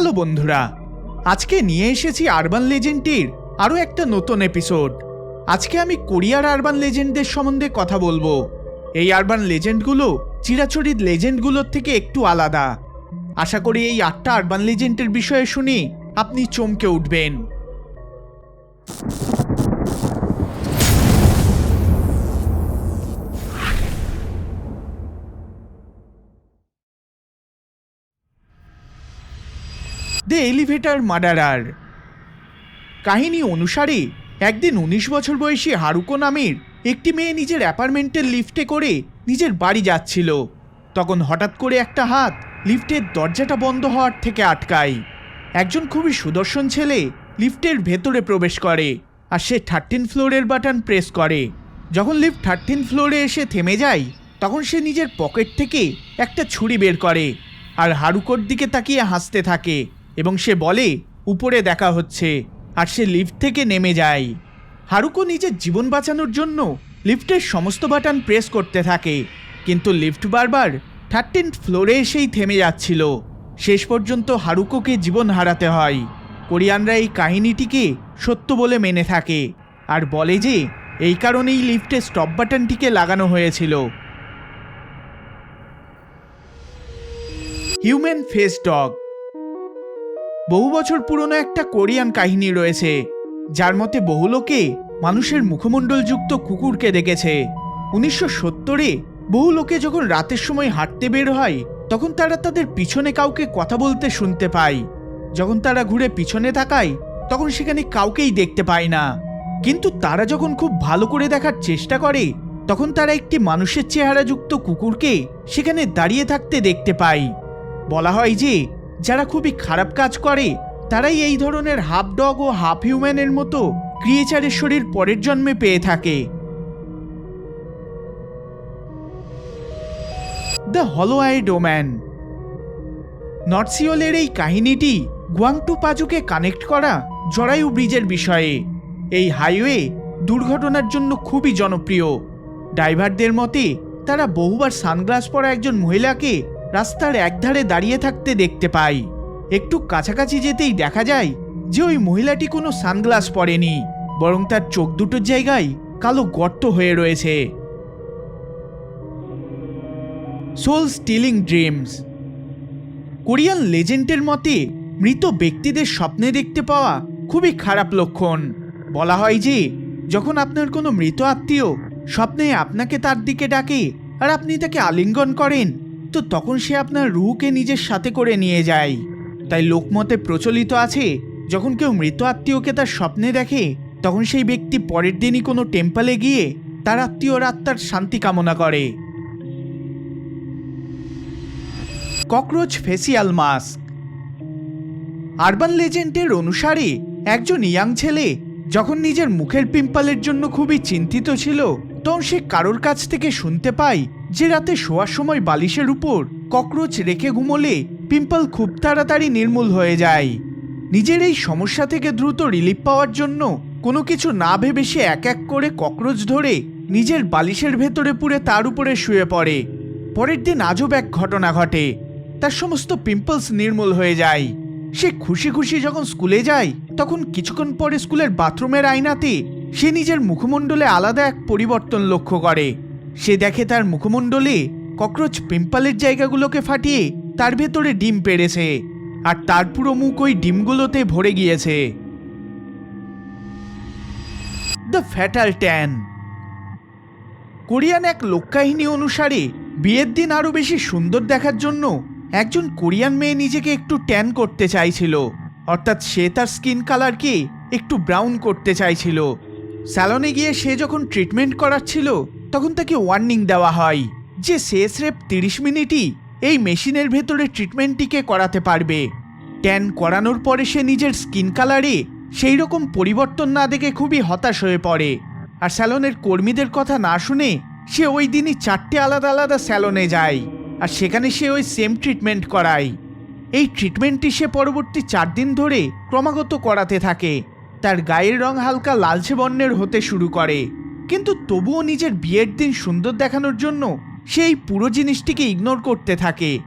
Hello বন্ধুরা, আজকে নিয়ে এসেছি আরবান লেজেন্ডটির আরও একটা নতুন এপিসোড আজকে আমি কোরিয়ার আরবান লেজেন্ডদের সম্বন্ধে কথা বলব। এই আরবান লেজেন্ডগুলো চিরাচরিত লেজেন্ডগুলোর থেকে একটু আলাদা। আশা করি এই আটটা আরবান লেজেন্ডের বিষয়ে শুনি আপনি চমকে উঠবেন। The elevator murderer. কাহিনী অনুসারে, একদিন উনিশ বছর বয়সী হারুকো নামের একটি মেয়ে নিজের অ্যাপার্টমেন্টের লিফটে করে নিজের বাড়ি যাচ্ছিল। তখন হঠাৎ করে একটা হাত লিফটের দরজাটা বন্ধ হওয়ার থেকে আটকায়। একজন খুবই সুদর্শন ছেলে লিফটের ভেতরে প্রবেশ করে আর সে থার্টিন ফ্লোরের বাটন প্রেস করে। যখন লিফট থার্টিন ফ্লোরে এসে থেমে যায়, তখন সে নিজের পকেট থেকে একটা ছুরি বের করে আর হারুকোর দিকে তাকিয়ে হাসতে থাকে। এবং সে বলে, উপরে দেখা হচ্ছে, আর সে লিফট থেকে নেমে যায়। হারুকো নিজের জীবন বাঁচানোর জন্য লিফটের সমস্ত বাটন প্রেস করতে থাকে, কিন্তু লিফট বারবার থার্টিন ফ্লোরে এসেই থেমে যাচ্ছিল। শেষ পর্যন্ত হারুকোকে জীবন হারাতে হয়। কোরিয়ানরা এই কাহিনীটিকে সত্য বলে মেনে থাকে আর বলে যে, এই কারণেই লিফটে স্টপ বাটনটিকে লাগানো হয়েছিল। হিউম্যান ফেস ডগ বহু বছর পুরনো একটা কোরিয়ান কাহিনী রয়েছে, যার মতে বহু লোকে মানুষের মুখমণ্ডলযুক্ত কুকুরকে দেখেছে। উনিশশো সত্তরে বহু লোকে যখন রাতের সময় হাঁটতে বের হয়, তখন তারা তাদের পিছনে কাউকে কথা বলতে শুনতে পায়। যখন তারা ঘুরে পিছনে তাকায়, তখন সেখানে কাউকেই দেখতে পায় না। কিন্তু তারা যখন খুব ভালো করে দেখার চেষ্টা করে, তখন তারা একটি মানুষের চেহারাযুক্ত কুকুরকে সেখানে দাঁড়িয়ে থাকতে দেখতে পায়। বলা হয় যে যারা খুবই খারাপ কাজ করে, তারাই এই ধরনের হাফ ডগ ও হাফ হিউম্যানের মতো ক্রিয়েচারের শরীর পরের জন্মে পেয়ে থাকে। দ্য হলো আই ডোম্যান নর্থসিওলের এই কাহিনীটি গুয়াংটু পাজুকে কানেক্ট করা জরায়ু ব্রিজের বিষয়ে। এই হাইওয়ে দুর্ঘটনার জন্য খুবই জনপ্রিয়। ড্রাইভারদের মতে, তারা বহুবার সানগ্লাস পরা একজন মহিলাকে রাস্তার একধারে দাঁড়িয়ে থাকতে দেখতে পাই। একটু কাছাকাছি যেতেই দেখা যায় যে ওই মহিলাটি কোনো সানগ্লাস পরেনি, বরং তার চোখ দুটোর জায়গায় কালো গর্ত হয়ে রয়েছে। সোল স্টিলিং ড্রিমস কোরিয়ান লেজেন্ডের মতে, মৃত ব্যক্তিদের স্বপ্নে দেখতে পাওয়া খুবই খারাপ লক্ষণ। বলা হয় যে, যখন আপনার কোনো মৃত আত্মীয় স্বপ্নে আপনাকে তার দিকে ডাকে আর আপনি তাকে আলিঙ্গন করেন তো তখন সে আপনার রুহকে নিজের সাথে করে নিয়ে যায়। তাই লোকমতে প্রচলিত আছে, যখন কেউ মৃত আত্মীয়কে তার স্বপ্নে দেখে, তখন সেই ব্যক্তি পরের দিনই কোনো টেম্পলে গিয়ে তার আত্মীয়র আত্মার শান্তি কামনা করে। Cockroach facial mask. আরবান লেজেন্ডের অনুসারে, একজন ইয়াং ছেলে, যখন নিজের মুখের পিম্পলের জন্য খুবই চিন্তিত ছিল সে কারোর কাছ থেকে শুনতে পায় যে রাতে শোয়ার সময় বালিশের উপর ককরোচ রেখে ঘুমোলে পিম্পল খুব তাড়াতাড়ি নির্মূল হয়ে যায়। নিজের এই সমস্যা থেকে দ্রুত রিলিফ পাওয়ার জন্য কোনো কিছু না ভেবে সে এক এক করে ককরোচ ধরে নিজের বালিশের ভেতরে পুরে তার উপরে শুয়ে পড়ে। পরের দিন আজব এক ঘটনা ঘটে। তার সমস্ত পিম্পলস নির্মূল হয়ে যায়। সে খুশি খুশি যখন স্কুলে যায়, তখন কিছুক্ষণ পরে স্কুলের বাথরুমের আয়নাতে সে নিজের মুখমণ্ডলে আলাদা এক পরিবর্তন লক্ষ্য করে। সে দেখে তার মুখমণ্ডলে ককরোচ পিম্পলের জায়গাগুলোকে ফাটিয়ে তার ভেতরে ডিম পেড়েছে, আর তার পুরো মুখ ওই ডিমগুলোতে ভরে গিয়েছে। দ্য ফ্যাটাল ট্যান কোরিয়ান এক লোককাহিনী অনুসারে, বিয়ের দিন আরও বেশি সুন্দর দেখার জন্য একজন কোরিয়ান মেয়ে নিজেকে একটু ট্যান করতে চাইছিল, অর্থাৎ সে তার স্কিন কালারকে একটু ব্রাউন করতে চাইছিল। স্যালনে গিয়ে সে যখন ট্রিটমেন্ট করাচ্ছিল, তখন তাকে ওয়ার্নিং দেওয়া হয় যে সে স্রেফ তিরিশ মিনিটই এই মেশিনের ভেতরে ট্রিটমেন্টটিকে করাতে পারবে। ট্যান করানোর পরে সে নিজের স্কিন কালারে সেই রকম পরিবর্তন না দেখে খুবই হতাশ হয়ে পড়ে। আর স্যালনের কর্মীদের কথা না শুনে সে ওই দিনই চারটে আলাদা আলাদা স্যালনে যায় আর সেখানে সে ওই সেম ট্রিটমেন্ট করায়। এই ট্রিটমেন্টটি সে পরবর্তী চার দিন ধরে ক্রমাগত করাতে থাকে। তার গায়ের রং হালকা লালচে বর্ণের হতে শুরু করে। কিন্তু তবুও নিজের বিয়ের দিন সুন্দর দেখানোর জন্য সে এই পুরো জিনিসটিকে ইগনোর করতে থাকে।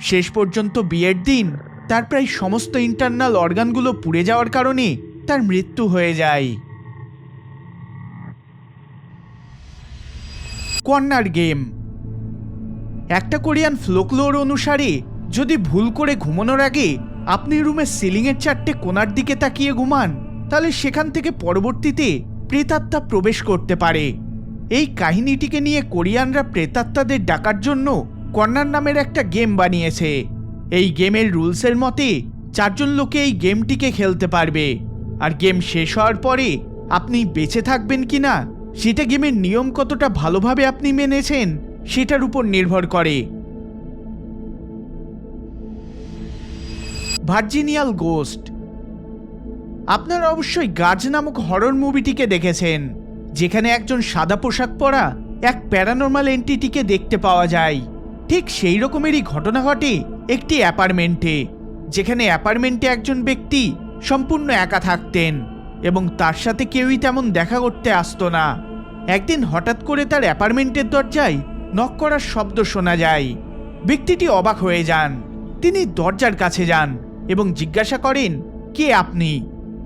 শেষ পর্যন্ত বিয়ের দিন তার প্রায় সমস্ত ইন্টারনাল অর্গানগুলো পুড়ে যাওয়ার কারণে তার মৃত্যু হয়ে যায়। Corner game. একটা কোরিয়ান ফ্লোকলোর অনুসারে, যদি ভুল করে ঘুমানোর আগে আপনি রুমের সিলিংয়ের চারটে কোণার দিকে তাকিয়ে ঘুমান তাহলে সেখান থেকে পরবর্তীতে প্রেতাত্মা প্রবেশ করতে পারে। এই কাহিনীটিকে নিয়ে কোরিয়ানরা প্রেতাত্মাদের ডাকার জন্য কর্নার নামের একটা গেম বানিয়েছে। এই গেমের রুলসের মতে চারজন লোকে এই গেমটিকে খেলতে পারবে। আর গেম শেষ হওয়ার পরে আপনি বেঁচে থাকবেন কিনা, সেটা গেমের নিয়ম কতটা ভালোভাবে আপনি মেনেছেন, সেটার উপর নির্ভর করে। ভার্জিনিয়াল গোস্ট আপনারা অবশ্যই গার্জ নামক হরর মুভিটিকে দেখেছেন, যেখানে একজন সাদা পোশাক পরা এক প্যারানর্মাল এন্টিটিকে দেখতে পাওয়া যায়। ঠিক সেই রকমেরই ঘটনা ঘটে একটি অ্যাপার্টমেন্টে, যেখানে অ্যাপার্টমেন্টে একজন ব্যক্তি সম্পূর্ণ একা থাকতেন এবং তার সাথে কেউই তেমন দেখা করতে আসতো না। একদিন হঠাৎ করে তার অ্যাপার্টমেন্টের দরজায় নক করার শব্দ শোনা যায়। ব্যক্তিটি অবাক হয়ে যান। তিনি দরজার কাছে যান এবং জিজ্ঞাসা করেন, কে আপনি?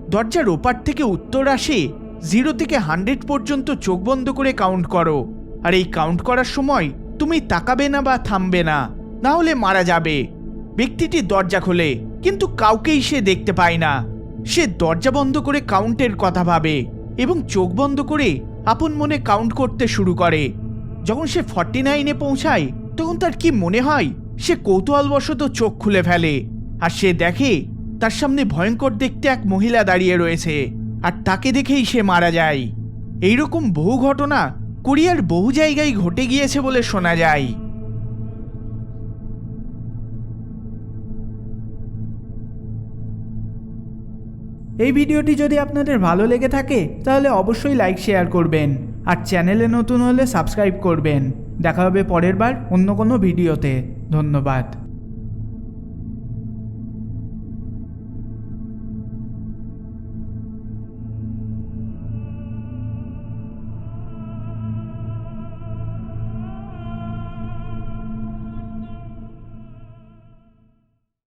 দরজার ওপার থেকে উত্তর আসে জিরো থেকে হান্ড্রেড পর্যন্ত চোখ বন্ধ করে কাউন্ট করো। আর এই কাউন্ট করার সময় তুমি তাকাবে না বা থামবে না না হলে মারা যাবে। ব্যক্তিটি দরজা খোলে, কিন্তু কাউকেই সে দেখতে পায় না। সে দরজা বন্ধ করে কাউন্টের কথা ভাবে এবং চোখ বন্ধ করে আপন মনে কাউন্ট করতে শুরু করে। যখন সে ফর্টি নাইনে পৌঁছায়, তখন তার কি মনে হয়? সে কৌতূহলবশত চোখ খুলে ফেলে। আর সে দেখে তার সামনে ভয়ঙ্কর দেখতে এক মহিলা দাঁড়িয়ে রয়েছে, আর তাকে দেখেই সে মারা যায়। এইরকম বহু ঘটনা কোরিয়ার বহু জায়গায় ঘটে গিয়েছে বলে শোনা যায়। এই ভিডিওটি যদি আপনাদের ভালো লেগে থাকে, তাহলে অবশ্যই লাইক, শেয়ার করবেন, আর চ্যানেলে নতুন হলে সাবস্ক্রাইব করবেন। দেখা হবে পরের বার অন্য কোনো ভিডিওতে। ধন্যবাদ।